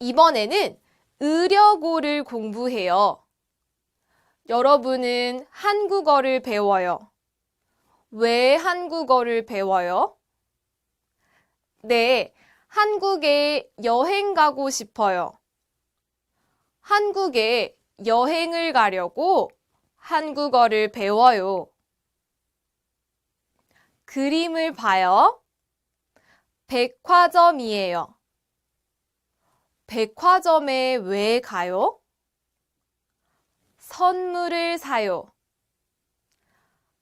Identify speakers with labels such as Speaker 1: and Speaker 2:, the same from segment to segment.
Speaker 1: 이번에는 의려고를 공부해요. 여러분은 한국어를 배워요. 왜 한국어를 배워요? 네, 한국에 여행 가고 싶어요. 한국에 여행을 가려고 한국어를 배워요. 그림을 봐요. 백화점이에요. 백화점에 왜 가요? 선물을 사요.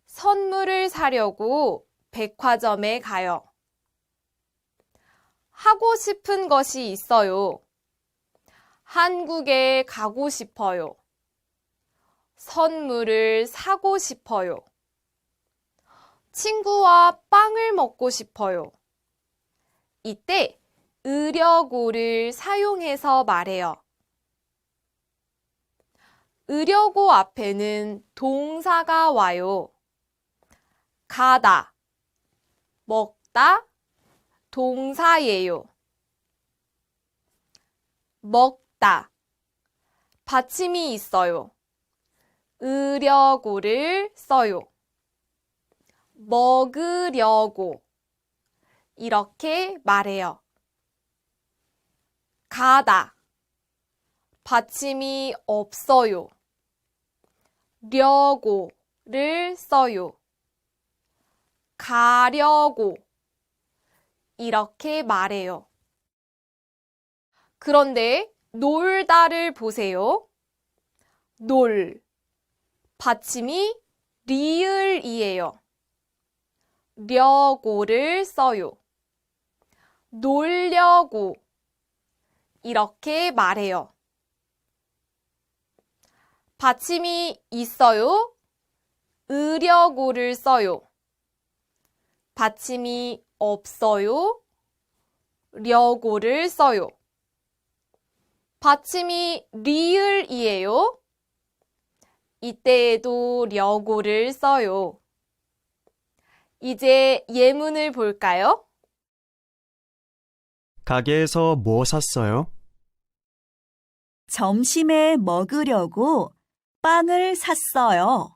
Speaker 1: 선물을 사려고 백화점에 가요. 하고 싶은 것이 있어요. 한국에 가고 싶어요. 선물을 사고 싶어요. 친구와 빵을 먹고 싶어요. 이때 의려고를 사용해서 말해요. 의려고 앞에는 동사가 와요. 가다, 먹다, 동사예요. 먹다. 받침이 있어요. 의려고를 써요. 먹으려고. 이렇게 말해요. 가다. 받침이 없어요. 려고를 써요. 가려고. 이렇게 말해요. 그런데 놀다를 보세요. 놀. 받침이 리을이에요. 려고를 써요. 놀려고. 이렇게 말해요. 받침이 있어요. 의려고를 써요. 받침이 없어요. 려고를 써요. 받침이 리을이에요. 이때에도 려고를 써요. 이제 예문을 볼까요?
Speaker 2: 가게에서 뭐 샀어요?
Speaker 3: 점심에 먹으려고 빵을 샀어요.